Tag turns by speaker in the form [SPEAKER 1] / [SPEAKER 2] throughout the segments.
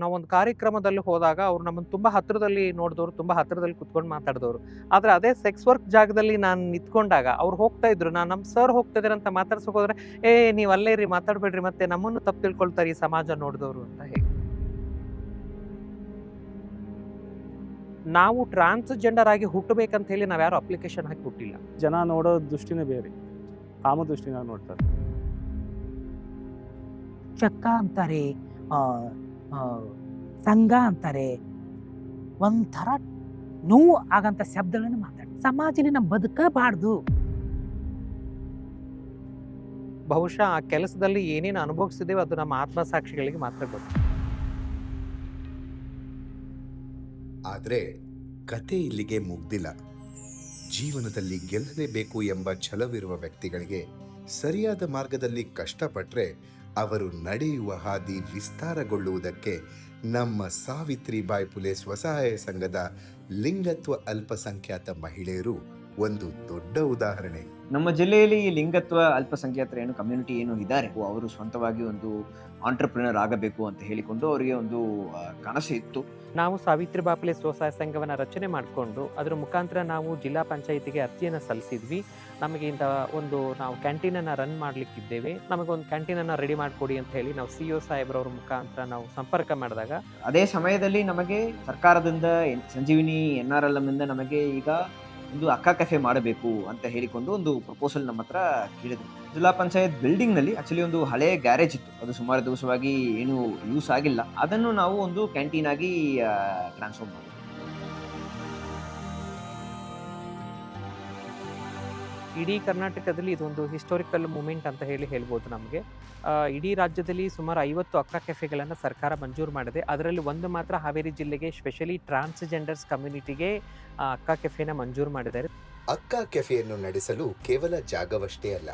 [SPEAKER 1] ನಾವೊಂದು ಕಾರ್ಯಕ್ರಮದಲ್ಲಿ ಹೋದಾಗ ಅವ್ರು ನಮ್ಮನ್ನು ತುಂಬಾ ಹತ್ತಿರದಲ್ಲಿ ನೋಡಿದವರು ತುಂಬಾ ಹತ್ತಿರದಲ್ಲಿ ಕುತ್ಕೊಂಡು ಮಾತಾಡಿದವರು. ಆದ್ರೆ ಅದೇ ಸೆಕ್ಸ್ ವರ್ಕ್ ಜಾಗದಲ್ಲಿ ನಾನು ನಿಂತ್ಕೊಂಡಾಗ ಅವ್ರು ಹೋಗ್ತಾ ಇದ್ರು ನಾನು ನಮ್ಮ ಸರ್ ಹೋಗ್ತಾ ಇದಾರೆ ಅಂತ ಮಾತಾಡ್ಸಕ್ ಹೋದ್ರೆ ಏ ನೀವು ಅಲ್ಲೇ ರೀ ಮಾತಾಡಬೇಡ್ರಿ ಮತ್ತೆ ನಮ್ಮನ್ನು ತಪ್ಪು ತಿಳ್ಕೊಳ್ತಾರೆ ಈ ಸಮಾಜ ನೋಡಿದವರು ಅಂತ ಹೇಳಿ. ನಾವು ಟ್ರಾನ್ಸ್ಜೆಂಡರ್ ಆಗಿ ಹುಟ್ಟಬೇಕಂತ ಹೇಳಿ ನಾವು ಯಾರು ಅಪ್ಲಿಕೇಶನ್ ಹಾಕಿ ಹುಟ್ಟಿಲ್ಲ.
[SPEAKER 2] ಜನ ನೋಡೋ ದೃಷ್ಟಿನೇ ಬೇರೆ. ಕಾಮ ದೃಷ್ಟಿನ ನೋಡ್ತಾರೆ.
[SPEAKER 3] ಚಕ್ಕ ಅಂತಾರೆ ಸಂಘ ಅಂತಾರೆ. ಒಂಥರ ನೋವು ಆಗಂತ ಶಬ್ದಗಳನ್ನು ಮಾತಾಡಿ ಸಮಾಜನೇ ನಮ್ಮ ಬದುಕಬಾರ್ದು.
[SPEAKER 1] ಬಹುಶಃ ಆ ಕೆಲಸದಲ್ಲಿ ಏನೇನು ಅನುಭವಿಸಿದ್ದೇವೆ ಅದು ನಮ್ಮ ಆತ್ಮಸಾಕ್ಷಿಗಳಿಗೆ ಮಾತ್ರ ಗೊತ್ತು.
[SPEAKER 4] ಆದರೆ ಕತೆ ಇಲ್ಲಿಗೆ ಮುಗ್ದಿಲ್ಲ. ಜೀವನದಲ್ಲಿ ಗೆಲ್ಲಲೇಬೇಕು ಎಂಬ ಛಲವಿರುವ ವ್ಯಕ್ತಿಗಳಿಗೆ ಸರಿಯಾದ ಮಾರ್ಗದಲ್ಲಿ ಕಷ್ಟಪಟ್ರೆ ಅವರು ನಡೆಯುವ ಹಾದಿ ವಿಸ್ತಾರಗೊಳ್ಳುವುದಕ್ಕೆ ನಮ್ಮ ಸಾವಿತ್ರಿಬಾಯಿ ಪುಲೆ ಸ್ವಸಹಾಯ ಸಂಘದ ಲಿಂಗತ್ವ ಅಲ್ಪಸಂಖ್ಯಾತ ಮಹಿಳೆಯರು ಒಂದು ದೊಡ್ಡ ಉದಾಹರಣೆ.
[SPEAKER 5] ನಮ್ಮ ಜಿಲ್ಲೆಯಲ್ಲಿ ಈ ಲಿಂಗತ್ವ ಅಲ್ಪಸಂಖ್ಯಾತರ ಏನು ಕಮ್ಯುನಿಟಿ ಏನು ಇದ್ದಾರೆ. ಅವರು ಸ್ವಂತವಾಗಿ ಒಂದು ಆಂಟರ್ಪ್ರಿನರ್ ಆಗಬೇಕು ಅಂತ ಹೇಳಿಕೊಂಡು ಅವರಿಗೆ ಒಂದು ಕನಸು ಇತ್ತು.
[SPEAKER 1] ನಾವು ಸಾವಿತ್ರಿ ಬಾಪಲೆ ಸ್ವಸಹಾಯ ಸಂಘವನ್ನು ರಚನೆ ಮಾಡಿಕೊಂಡು ಅದರ ಮುಖಾಂತರ ನಾವು ಜಿಲ್ಲಾ ಪಂಚಾಯಿತಿಗೆ ಅರ್ಜಿಯನ್ನು ಸಲ್ಲಿಸಿದ್ವಿ. ನಮಗೆ ಇಂಥ ಒಂದು ನಾವು ಕ್ಯಾಂಟೀನನ್ನು ರನ್ ಮಾಡ್ಲಿಕ್ಕಿದ್ದೇವೆ. ನಮಗೊಂದು ಕ್ಯಾಂಟೀನನ್ನು ರೆಡಿ ಮಾಡಿಕೊಡಿ ಅಂತ ಹೇಳಿ ನಾವು ಸಿ ಒ ಸಾಹೇಬ್ರವ್ರ ಮುಖಾಂತರ ನಾವು ಸಂಪರ್ಕ ಮಾಡಿದಾಗ
[SPEAKER 5] ಅದೇ ಸಮಯದಲ್ಲಿ ನಮಗೆ ಸರ್ಕಾರದಿಂದ ಸಂಜೀವಿನಿ ಎನ್ ಆರ್ ಎಲ್ ಇಂದ ನಮಗೆ ಈಗ ಒಂದು ಅಕ್ಕ ಕೆಫೆ ಮಾಡಬೇಕು ಅಂತ ಹೇಳಿಕೊಂಡು ಒಂದು ಪ್ರಪೋಸಲ್ ನಮ್ಮ ಹತ್ರ ಕೇಳಿದ್ರು. ಜಿಲ್ಲಾ ಪಂಚಾಯತ್ ಬಿಲ್ಡಿಂಗ್ನಲ್ಲಿ ಆಕ್ಚುಲಿ ಒಂದು ಹಳೆ ಗ್ಯಾರೇಜ್ ಇತ್ತು. ಅದು ಸುಮಾರು ದಿವಸವಾಗಿ ಏನು ಯೂಸ್ ಆಗಿಲ್ಲ. ಅದನ್ನು ನಾವು ಒಂದು ಕ್ಯಾಂಟೀನ್ ಆಗಿ ಟ್ರಾನ್ಸ್ಫರ್ ಮಾಡಿದ್ವಿ.
[SPEAKER 1] ಇಡೀ ಕರ್ನಾಟಕದಲ್ಲಿ ಇದೊಂದು ಹಿಸ್ಟೋರಿಕಲ್ ಮೂಮೆಂಟ್ ಅಂತ ಹೇಳಿ ಹೇಳ್ಬೋದು ನಮಗೆ. ಇಡೀ ರಾಜ್ಯದಲ್ಲಿ ಸುಮಾರು ಐವತ್ತು ಅಕ್ಕ ಕೆಫೆಗಳನ್ನು ಸರ್ಕಾರ ಮಂಜೂರು ಮಾಡಿದೆ. ಅದರಲ್ಲಿ ಒಂದು ಮಾತ್ರ ಹಾವೇರಿ ಜಿಲ್ಲೆಗೆ ಸ್ಪೆಷಲಿ ಟ್ರಾನ್ಸ್ಜೆಂಡರ್ಸ್ ಕಮ್ಯುನಿಟಿಗೆ ಅಕ್ಕ ಕೆಫೆನ ಮಂಜೂರು ಮಾಡಿದ್ದಾರೆ.
[SPEAKER 4] ಅಕ್ಕ ಕೆಫೆಯನ್ನು ನಡೆಸಲು ಕೇವಲ ಜಾಗವಷ್ಟೇ ಅಲ್ಲ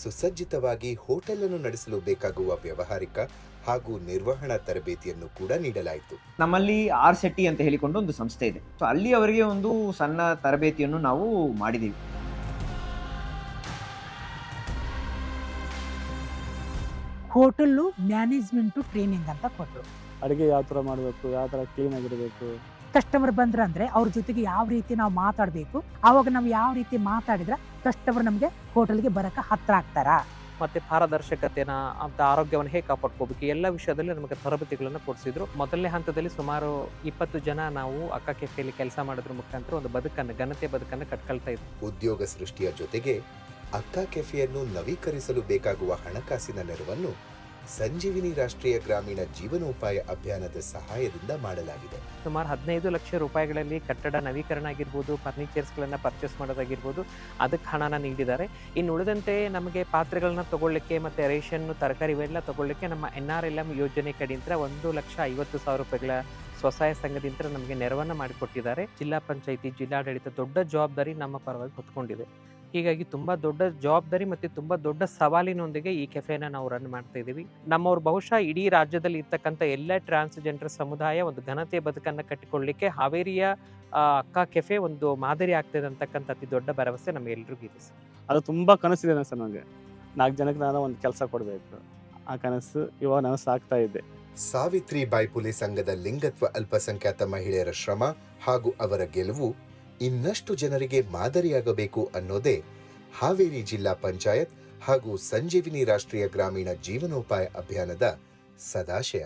[SPEAKER 4] ಸುಸಜ್ಜಿತವಾಗಿ ಹೋಟೆಲ್ ಅನ್ನು ನಡೆಸಲು ಬೇಕಾಗುವ ವ್ಯವಹಾರಿಕ ಹಾಗೂ ನಿರ್ವಹಣಾ ತರಬೇತಿಯನ್ನು ಕೂಡ ನೀಡಲಾಯಿತು.
[SPEAKER 5] ನಮ್ಮಲ್ಲಿ ಆರ್ ಸೆಟ್ಟಿ ಅಂತ ಹೇಳಿಕೊಂಡು ಒಂದು ಸಂಸ್ಥೆ ಇದೆ. ಸೊ ಅಲ್ಲಿ ಅವರಿಗೆ ಒಂದು ಸಣ್ಣ ತರಬೇತಿಯನ್ನು ನಾವು ಮಾಡಿದ್ದೀವಿ
[SPEAKER 3] ಹೋಟೆಲ್ಲು ಮ್ಯಾನೇಜ್ಮೆಂಟು ಟ್ರೈನಿಂಗ್ ಅಂತ ಕೊಟ್ಟರು
[SPEAKER 2] ಅಡುಗೆ ಯಾವ ಥರ ಮಾಡಬೇಕು ಯಾವ ಥರ ಕ್ಲೀನ್ ಆಗಿರಬೇಕು?
[SPEAKER 3] ಕಸ್ಟಮರ್ ಅಂದರೆ ಅವ್ರ ಜೊತೆಗೆ ಯಾವ ರೀತಿ ನಾವು ಮಾತಾಡಬೇಕು ಆವಾಗ ನಾವು ಯಾವ ರೀತಿ ಮಾತಾಡಿದ್ರೆ ಕಸ್ಟಮರ್ ನಮಗೆ ಹೋಟೆಲ್ಗೆ ಬರಕ್ಕೆ ಹತ್ರ ಆಗ್ತಾರಾ.
[SPEAKER 1] ಮತ್ತೆ ಪಾರದರ್ಶಕತೆನ ಅಂತ ಆರೋಗ್ಯವನ್ನು ಹೇಗೆ ಕಾಪಾಡ್ಕೋಬೇಕು ಎಲ್ಲ ವಿಷಯದಲ್ಲಿ ನಮಗೆ ತರಬೇತಿಗಳನ್ನು ಕೊಡಿಸಿದ್ರು. ಮೊದಲನೇ ಹಂತದಲ್ಲಿ ಸುಮಾರು ಇಪ್ಪತ್ತು ಜನ ನಾವು ಅಕ್ಕ ಕೆಫೆಯಲ್ಲಿ ಕೆಲಸ ಮಾಡಿದ್ರ ಮುಖಾಂತರ ಒಂದು ಬದುಕನ್ನು ಘನತೆ ಬದುಕನ್ನು ಕಟ್ಕೊಳ್ತಾ ಇದ್ವಿ.
[SPEAKER 4] ಉದ್ಯೋಗ ಸೃಷ್ಟಿಯ ಜೊತೆಗೆ ಅಕ್ಕ ಕೆಫೆಯನ್ನು ನವೀಕರಿಸಲು ಬೇಕಾಗುವ ಹಣಕಾಸಿನ ನೆರವನ್ನು ಸಂಜೀವಿನಿ ರಾಷ್ಟ್ರೀಯ ಗ್ರಾಮೀಣ ಜೀವನೋಪಾಯ ಅಭಿಯಾನದ ಸಹಾಯದಿಂದ ಮಾಡಲಾಗಿದೆ.
[SPEAKER 1] ಸುಮಾರು ಹದಿನೈದು ಲಕ್ಷ ರೂಪಾಯಿಗಳಲ್ಲಿ ಕಟ್ಟಡ ನವೀಕರಣ ಆಗಿರ್ಬೋದು, ಫರ್ನಿಚರ್ಸ್ಗಳನ್ನು ಪರ್ಚೇಸ್ ಮಾಡೋದಾಗಿರ್ಬೋದು, ಅದಕ್ಕೆ ಹಣನ ನೀಡಿದ್ದಾರೆ. ಇನ್ನು ಉಳಿದಂತೆ ನಮಗೆ ಪಾತ್ರೆಗಳನ್ನ ತಗೊಳ್ಳಿಕ್ಕೆ ಮತ್ತು ರೇಷನ್, ತರಕಾರಿ ಇವೆಲ್ಲ ತಗೊಳ್ಳಿಕ್ಕೆ ನಮ್ಮ ಎನ್ ಆರ್ ಎಲ್ ಎಂ ಯೋಜನೆ ಕಡೆಯಿಂದ ಒಂದು ಲಕ್ಷ ಐವತ್ತು ಸಾವಿರ ರೂಪಾಯಿಗಳ ಸ್ವಸಹಾಯ ಸಂಘದಿಂದ ನಮಗೆ ನೆರವನ್ನು ಮಾಡಿಕೊಟ್ಟಿದ್ದಾರೆ. ಜಿಲ್ಲಾ ಪಂಚಾಯಿತಿ ಜಿಲ್ಲಾಡಳಿತ ದೊಡ್ಡ ಜವಾಬ್ದಾರಿ ನಮ್ಮ ಪರವಾಗಿ ಹೊತ್ಕೊಂಡಿದೆ. ಹೀಗಾಗಿ ತುಂಬ ದೊಡ್ಡ ಜವಾಬ್ದಾರಿ ಮತ್ತು ತುಂಬ ದೊಡ್ಡ ಸವಾಲಿನೊಂದಿಗೆ ಈ ಕೆಫೆನ ನಾವು ರನ್ ಮಾಡ್ತಾ ಇದ್ದೀವಿ. ನಮ್ಮವ್ರು ಬಹುಶಃ ಇಡೀ ರಾಜ್ಯದಲ್ಲಿ ಇರ್ತಕ್ಕಂಥ ಎಲ್ಲ ಟ್ರಾನ್ಸ್ಜೆಂಡರ್ ಸಮುದಾಯ ಒಂದು ಘನತೆ ಬದುಕನ್ನು ಕಟ್ಟಿಕೊಳ್ಳಲಿಕ್ಕೆ ಹಾವೇರಿಯ ಅಕ್ಕ ಕೆಫೆ ಒಂದು ಮಾದರಿ ಆಗ್ತದೆ ಅಂತಕ್ಕಂಥ ಅತಿ ದೊಡ್ಡ ಭರವಸೆ ನಮ್ಗೆಲ್ರಿಗೂ ಇದೆ ಸರ್.
[SPEAKER 2] ಅದು ತುಂಬ ಕನಸಿದೆ ಸರ್ ನನಗೆ ನಾಲ್ಕು ಜನಕ್ಕೆ ನಾನು ಒಂದು ಕೆಲಸ ಕೊಡಬೇಕು. ಆ ಕನಸು ಇವಾಗ ನಾನು ಆಗ್ತಾ ಇದ್ದೆ
[SPEAKER 4] ಸಾವಿತ್ರಿ ಬಾಯ್ಪುಲೆ ಸಂಘದ ಲಿಂಗತ್ವ ಅಲ್ಪಸಂಖ್ಯಾತ ಮಹಿಳೆಯರ ಶ್ರಮ ಹಾಗೂ ಅವರ ಗೆಲುವು ಇನ್ನಷ್ಟು ಜನರಿಗೆ ಮಾದರಿಯಾಗಬೇಕು ಅನ್ನೋದೇ ಹಾವೇರಿ ಜಿಲ್ಲಾ ಪಂಚಾಯತ್ ಹಾಗೂ ಸಂಜೀವಿನಿ ರಾಷ್ಟ್ರೀಯ ಗ್ರಾಮೀಣ ಜೀವನೋಪಾಯ ಅಭಿಯಾನದ ಸದಾಶಯ.